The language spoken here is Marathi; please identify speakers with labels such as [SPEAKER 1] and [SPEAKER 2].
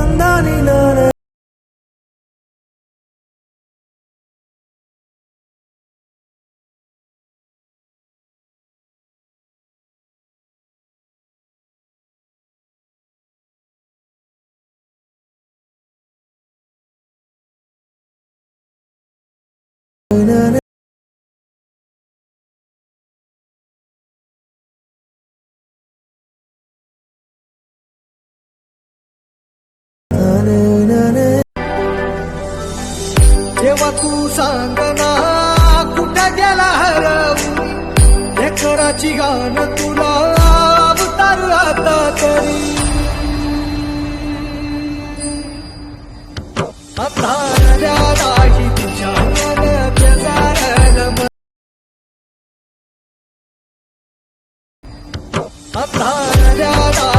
[SPEAKER 1] தந்தானே நான். நானே
[SPEAKER 2] देवा तू सांगना कुठं गेला हरवून लेकराची गाणं तुला अवतार आता तरी. आता नाही तुझ्या आता